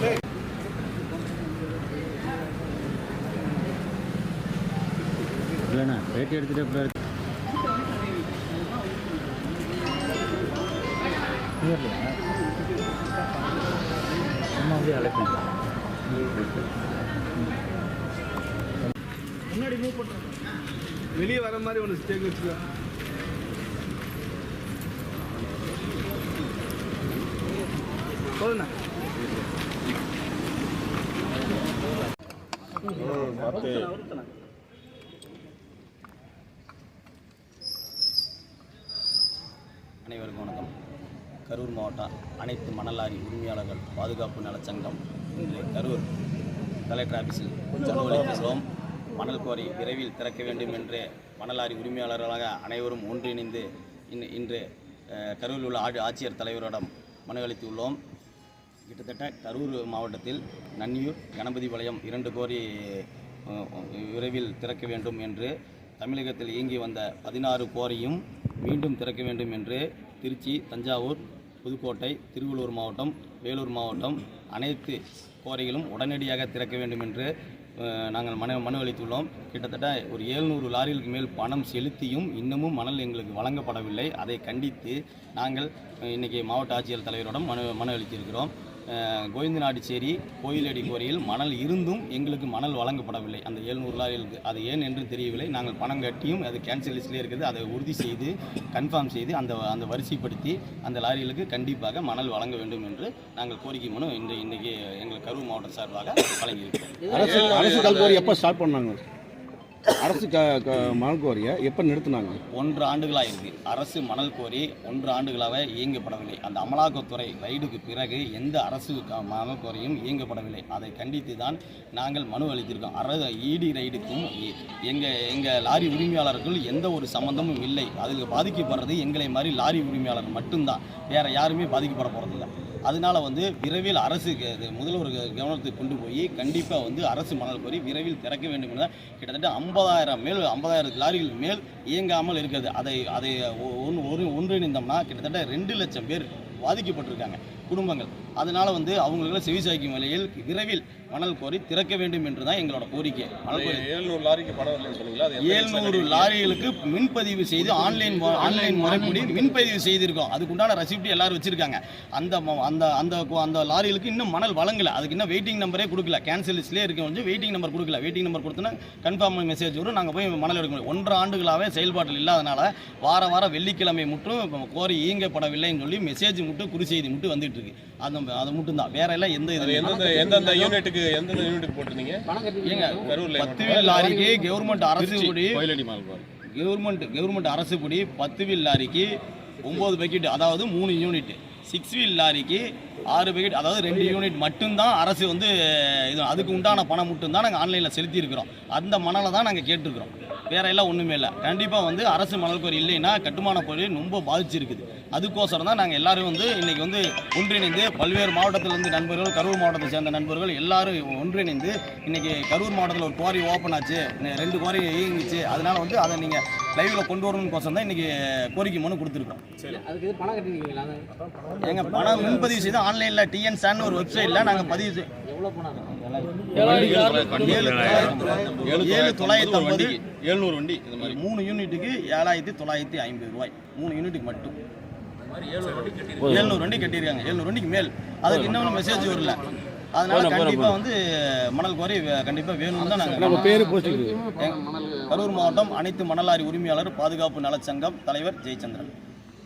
Hey. இல்லைண்ணா. பேட்டி எடுத்துகிட்டு அப்புறம் சும்மா வந்து அழைப்பேன் முன்னாடி மூவ் பண்ணுறோம் வெளியே வர மாதிரி ஒன்று ஸ்டேக் வச்சுக்கலாம் சொல்லுண்ணா அனைவருக்கும் வணக்கம். கரூர் மாவட்ட அனைத்து மணலாரி உரிமையாளர்கள் பாதுகாப்பு நலச்சங்கம் இன்று கரூர் கலெக்டர் ஆஃபீஸில் ஜனவரி மணல் கோரி விரைவில் திறக்க வேண்டும் என்று மணலாரி உரிமையாளர்களாக அனைவரும் ஒன்றிணைந்து இன்று இன்று கரூரில் உள்ள ஆட்சி ஆட்சியர் தலைவரிடம் மனு அளித்துள்ளோம் கிட்டத்தட்ட கரூர் மாவட்டத்தில் நன்னியூர் கணபதிபாளையம் இரண்டு கோரி விரைவில் திறக்க வேண்டும் என்று தமிழகத்தில் இயங்கி வந்த பதினாறு கோரியும் மீண்டும் திறக்க வேண்டும் என்று திருச்சி தஞ்சாவூர் புதுக்கோட்டை திருவள்ளூர் மாவட்டம் வேலூர் மாவட்டம் அனைத்து கோரைகளும் உடனடியாக திறக்க வேண்டும் என்று நாங்கள் மனு மனு அளித்துள்ளோம் கிட்டத்தட்ட ஒரு ஏழ்நூறு லாரிகளுக்கு மேல் பணம் செலுத்தியும் இன்னமும் மணல் எங்களுக்கு வழங்கப்படவில்லை. அதை கண்டித்து நாங்கள் இன்றைக்கி மாவட்ட ஆட்சியர் தலைவரிடம் மனு மனு அளித்திருக்கிறோம். கோவிந்தநாடிச்சேரி கோயிலடி கோரியில் மணல் இருந்தும் எங்களுக்கு மணல் வழங்கப்படவில்லை. அந்த ஏழ்நூறு லாரிகளுக்கு. அது ஏன் என்று தெரியவில்லை. நாங்கள் பணம் கட்டியும் அது கேன்சல் லிஸ்ட்லேயே இருக்குது. அதை உறுதி செய்து கன்ஃபார்ம் செய்து அந்த அந்த வரிசைப்படுத்தி அந்த லாரிகளுக்கு கண்டிப்பாக மணல் வழங்க வேண்டும் என்று நாங்கள் கோரிக்கை மனு இன்று இன்றைக்கு எங்கள் கரூர் மாவட்டம் சார்பாக வழங்கியிருக்கிறோம். அரசு அரசு எப்போ ஸ்டார்ட் பண்ணாங்க? அரசு க மணல் குவாரியை எப்போ நிறுத்தினாங்க? ஒன்று ஆண்டுகளாக இருக்கு அரசு மணல் கோரி ஒன்று ஆண்டுகளாக இயங்கப்படவில்லை. அந்த அமலாக்கத்துறை ரைடுக்கு பிறகு எந்த அரசு க- மணல் கோரியும் இயங்கப்படவில்லை. அதை கண்டித்து தான் நாங்கள் மனு அளித்திருக்கோம். அரசு இடி ரைடுக்கும் எ- எங்கள் லாரி உரிமையாளர்கள் எந்த ஒரு சம்மந்தமும் இல்லை. அதில் பாதிக்கப்படுறது எங்களை மாதிரி லாரி உரிமையாளர் மட்டும்தான். வேறு யாருமே பாதிக்கப்பட போகிறதில்லை அதனால வந்து விரைவில் அரசு க- இது முதல்வர் கவனத்துக்கு கொண்டு போய் கண்டிப்பாக வந்து அரசு மணல் கோரி விரைவில் திறக்க வேண்டும் என கிட்டத்தட்ட ஐம்பதாயிரம் மேல் ஐம்பதாயிரம் லாரிகள் மேல் இயங்காமல் இருக்கிறது. அதை அதை ஒ- ஒன்று ஒரு ஒன்றிணைந்தோம்னா கிட்டத்தட்ட ரெண்டு லட்சம் பேர் பாதிக்கப்பட்டிருக்காங்க. குடும்பங்கள். அதனால வந்து அவங்களுக்கு செவிசாய்க்கும் வகையில் விரைவில் மணல் கோரி திறக்க வேண்டும் என்று தான் எங்களோட கோரிக்கை. மணல் கோரி ஏழ்நூறு லாரிக்கு பணம் வரலன்னு சொன்னீங்களா அது எந்த ஏழ்நூறு லாரிகளுக்கு மின்பதிவு செய்து ஆன்லைன் மு- ஆன்லைன் முறைப்படி மின்பதிவு செய்திருக்கோம். அதுக்குண்டான ரெசிப்ட் எல்லாரும் வச்சிருக்காங்க. அந்த ம- அந்த அந்த கு- அந்த லாரிகளுக்கு இன்னும் மணல் வழங்கல. அதுக்கு இன்னும் வெயிட்டிங் நம்பரே கொடுக்கல. கேன்சல் லிஸ்ட்லேயே இருக்க வந்து வெயிட்டிங் நம்பர் கொடுக்கல. வெயிட்டிங் நம்பர் கொடுத்தோன்னா கன்ஃபார்ம் மெசேஜ் வரும். நாங்கள் போய் மணல் எடுக்க முடியும். ஒன்றரை ஆண்டுகளாகவே செயல்பாட்டில் இல்லாதனால வார வாரம் வெள்ளிக்கிழமை மட்டும் கோரி இயங்கப்படவில்லைன்னு சொல்லி மெசேஜ் மட்டும் குறுசெய்தி மட்டும் வந்துட்டு இருக்கு. அது அது மட்டும் தான் வேற எல்லாம் எந்த இது எந்தெந்த எந்தெந்த யூனிட்டுக்கு எந்தெந்த யூனிட்டுக்கு போட்டிருந்தீங்க? ஏங்க கரூர்ல பத்து வீல் லாரிக்கு கவர்மெண்ட் அரசு குவாரி கவர்மெண்ட் கவர்மெண்ட் அரசு படி பத்து வீல் லாரிக்கு ஒம்பது பக்கெட் அதாவது மூணு யூனிட் சிக்ஸ் வீல் லாரிக்கு ஆறு பேக்கெட் அதாவது ரெண்டு யூனிட் மட்டும்தான் அரசு வந்து இது அதுக்கு உண்டான பணம் மட்டும்தான் நாங்கள் ஆன்லைனில் செலுத்தியிருக்கிறோம். அந்த மணலை தான் நாங்கள் கேட்டிருக்கிறோம். வேற எல்லாம் ஒன்றுமே இல்லை. கண்டிப்பாக வந்து அரசு மணல் கோரி இல்லைன்னா கட்டுமான பொருள் ரொம்ப பாதிச்சிருக்குது. அதுக்கோசரம் தான் நாங்கள் எல்லாரும் வந்து இன்றைக்கி வந்து ஒன்றிணைந்து பல்வேறு மாவட்டத்திலிருந்து நண்பர்கள் கரூர் மாவட்டத்தை சேர்ந்த நண்பர்கள் எல்லாரும் ஒன்றிணைந்து இன்றைக்கி கரூர் மாவட்டத்தில் ஒரு குவாரி ஓப்பன் ஆச்சு. ரெண்டு குவாரி இயங்கிச்சு. அதனால் வந்து அதை நீங்கள் லைவில் கொண்டு வரணும் கோசம் தான் இன்னைக்கு கோரிக்கை மனு கொடுத்துருக்கோம். அதுக்கு பணம் கட்டிருக்கீங்களா? எங்க பணம் முன்பதிவு செய்து ஆன்லைனில் டிஎன் சான் ஒரு வெப்சைட்டில் நாங்கள் பதிவு செய்- எவ்வளோ பணம் ஏழு தொள்ளாயிரத்தி ஏழு தொள்ளாயிரத்தி ஐம்பது. ஏழ்நூறு வண்டி. இந்த மாதிரி. மூணு யூனிட்டுக்கு ஏழாயிரத்தி தொள்ளாயிரத்தி ஐம்பது ரூபாய். மூணு யூனிட்டுக்கு மட்டும். ஏழ்நூறு வண்டி கட்டியிருக்காங்க. ஏழ்நூறு வண்டிக்கு மேல். அதுக்கு இன்னொன்று மெசேஜ் வரல. அதனால கண்டிப்பா வந்து மணல் கோரி கண்டிப்பா வேணும்னு தான் நம்ம நாங்கள் பேர் போஸ்ட் கரூர் மாவட்டம் அனைத்து மணலாரி உரிமையாளர் பாதுகாப்பு நலச்சங்கம் தலைவர் ஜெயச்சந்திரன்.